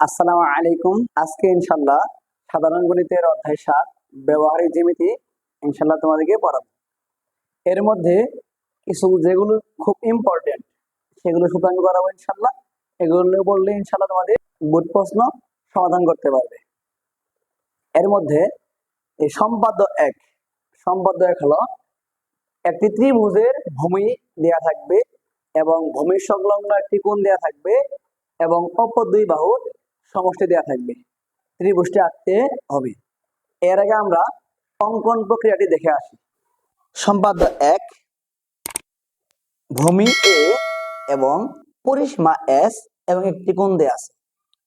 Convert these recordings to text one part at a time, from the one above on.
আসসালামু আলাইকুম। আজকে ইনশাল্লাহ সাধারণ গণিতের অধ্যায় সাত, ব্যবহারিক জ্যামিতি ইনশাল্লাহ তোমাদেরকে পড়াবো। এর মধ্যে কিছু যেগুলো খুব ইম্পর্টেন্ট সেগুলো শুধু আমি করাবো ইনশাল্লাহ এগুলো বললে ইনশাল্লাহ তোমাদের বোর্ড প্রশ্ন সমাধান করতে পারবে। এর মধ্যে এই সম্পাদ্য এক সম্পাদ্য এক হলো একটি ত্রিভুজের ভূমি দেয়া থাকবে এবং ভূমির সংলগ্ন একটি কোণ দেয়া থাকবে এবং অপর দুই বাহুর সমষ্টি দেওয়া থাকবে। ত্রিভুজটি আঁকতে হবে। এর আগে আমরা অঙ্কন প্রক্রিয়াটি দেখে আসি। সম্পাদ্য এক, ভূমি এ এবং পরিসীমা এস এবং একটি কোণ দেয়া আছে।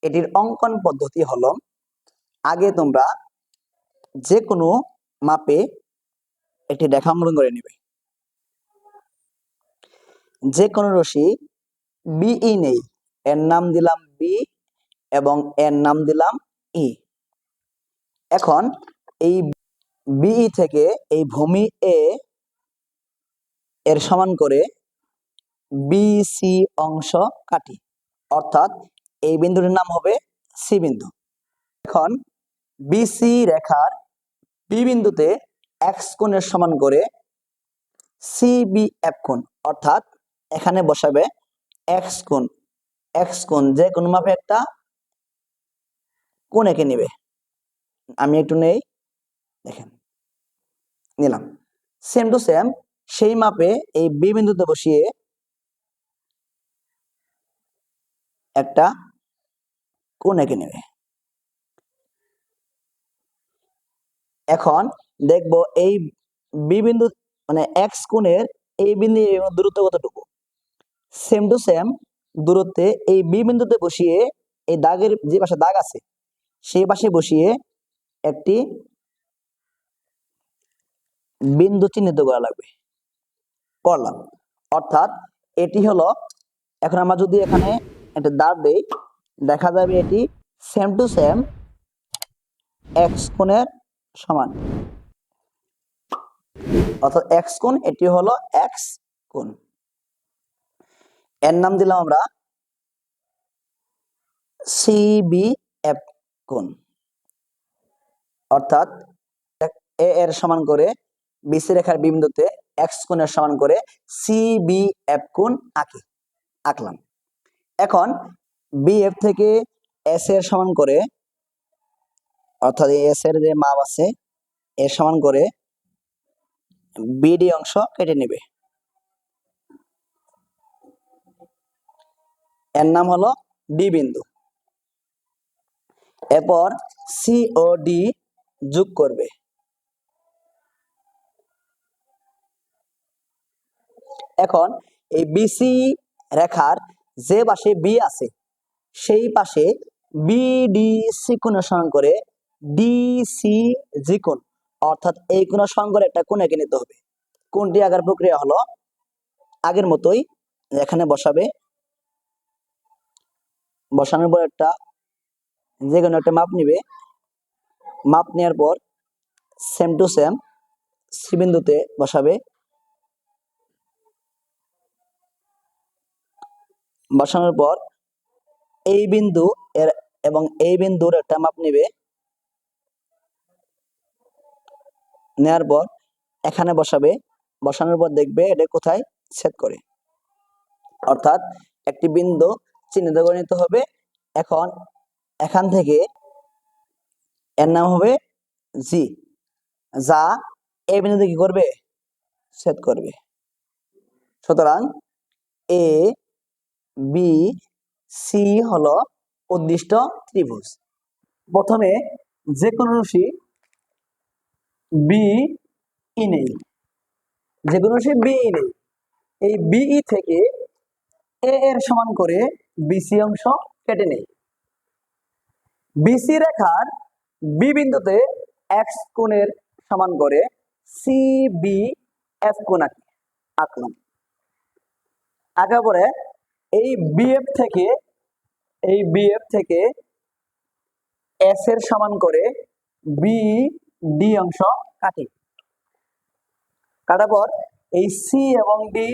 এটির অঙ্কন পদ্ধতি হলো, আগে তোমরা যে কোনো মাপে একটি রেখা অঙ্কন করে নেবে। যে কোনো রশি বিই নেই। এর নাম দিলাম বি এবং এর নাম দিলাম ই। এখন এই বিই থেকে এই ভূমি এ এর সমান করে বিসি অংশ কাটি। অর্থাৎ এই বিন্দুটির নাম হবে সি বিন্দু। এখন বিসি রেখার বি বিন্দুতে এক্স কোণের সমান করে সি বি এফ কোণ। অর্থাৎ এখানে বসাবে এক্স কোণ। এক্স কোণ যে কোন মাপে একটা কোণ একে নিবে? আমি একটু নেই। দেখেন। নিলাম। সেম টু সেম সেই মাপে এই বি বিন্দুতে বসিয়ে একটা কোন এঁকে নেবে? এখন দেখব এই বি বিন্দু মানে এক্স কোণের এই বিন্দু দূরত্ব কতটুকু? সেম টু সেম দূরত্বে এই বি বিন্দুতে বসিয়ে এই দাগের যে পাশে দাগ আছে সেই পাশে বসিয়ে একটি বিন্দু চিহ্নিত করা লাগবে। করলাম। অর্থাৎ এটি হলো, এখন আমরা যদি এখানে একটা দাঁড় দেই, দেখা যাবে এটি সেম টু সেম এক্স কোণের সমান। অর্থাৎ এক্স কোণ, এটি হলো এক্স কোণ। এর নাম দিলাম আমরা সিবিএফ কোণ। অর্থাৎ এ এর সমান করে বিসি রেখার বিন্দুতে এক্স কোণের সমান করে সি বি এফ কোণ আঁকি, আঁকলাম। এখন বি এফ থেকে এস এর সমান করে, অর্থাৎ এস এর যে মাপ আছে, এর সমান করে বিডি অংশ কেটে নেবে। এর নাম হলো ডি বিন্দু। এরপর সি ও ডি যোগ করবে। এখন এই বিসি রেখার যে পাশে বি আছে, সেই পাশে বিডিসি কোণ সমান করে ডিসি জি কোণ, অর্থাৎ এই সমান করে একটা কোণ এঁকে নিতে হবে। কোণটি আগার প্রক্রিয়া হলো আগের মতোই এখানে বসাবে। বসানোর পর একটা যে কোনো একটা মাপ নিবে। মাপ নেওয়ার পর সেম টু সেম সি বিন্দুতে বসাবে। বসানোর পর এই বিন্দু এর এবং এই বিন্দুর একটা মাপ নিবে। নেয়ার পর এখানে বসাবে। বসানোর পর দেখবে এটা কোথায়? ছেদ করে। অর্থাৎ একটি বিন্দু চিহ্নিত করে নিতে হবে। এখন এখান থেকে এর নাম হবে জি। যা এই বিন্দুতে কি করবে? ছেদ করবে। সুতরাং এ, বি, সি হলো উদ্দিষ্ট ত্রিভুজ। প্রথমে যে কোনো রশি বি ই নেই। যে কোনো রশি বি ই নেই। এই বিই থেকে এ এর সমান করে বিসি অংশ কেটে নেই। বিসি রেখার বি বিন্দুতে এক্স কোণের সমান করে সি বি এফ কোণ আঁকি আঁকলাম। আঁকার পরে এই বিএফ থেকে, এই বিএফ থেকে এস এর সমান করে বি ডি অংশ কাটি। কাটার পর এই সি এবং ডি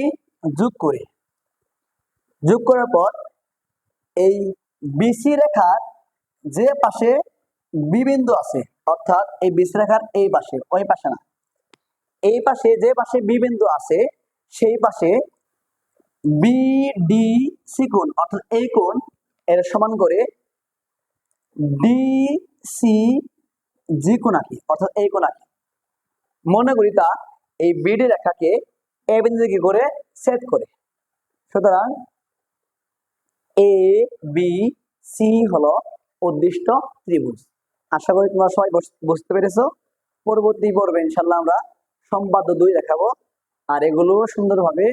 যোগ করি। যোগ করার পর এই বিসি রেখার যে পাশে বি বিন্দু আছে, অর্থাৎ এই বিশ্রেখার এই পাশে, ওই পাশে না। এই পাশে যে পাশে বি বিন্দু আছে, সেই পাশে বিডি সি কোণ, অর্থাৎ এই কোণ, এর সমান করে ডি সি জি কোণ আঁকি, অর্থাৎ এই কোণ আঁকি। মনে করি তা, এই বিডি রেখাকে এ বিন্দু কি করে? সেট করে। সুতরাং এ বি সি হলো উদ্দিষ্ট ত্রিভুজ। আশা করি তোমরা সবাই বুঝ- বুঝতে পেরেছ। পরবর্তী পর্বে ইনশাল্লাহ আমরা সম্পাদ্য দুই দেখাবো। আর এগুলো সুন্দরভাবে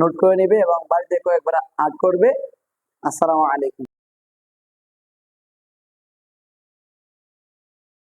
নোট করে নেবে এবং বাড়িতে কয়েকবার আর্ট করবে। আসসালামু আলাইকুম।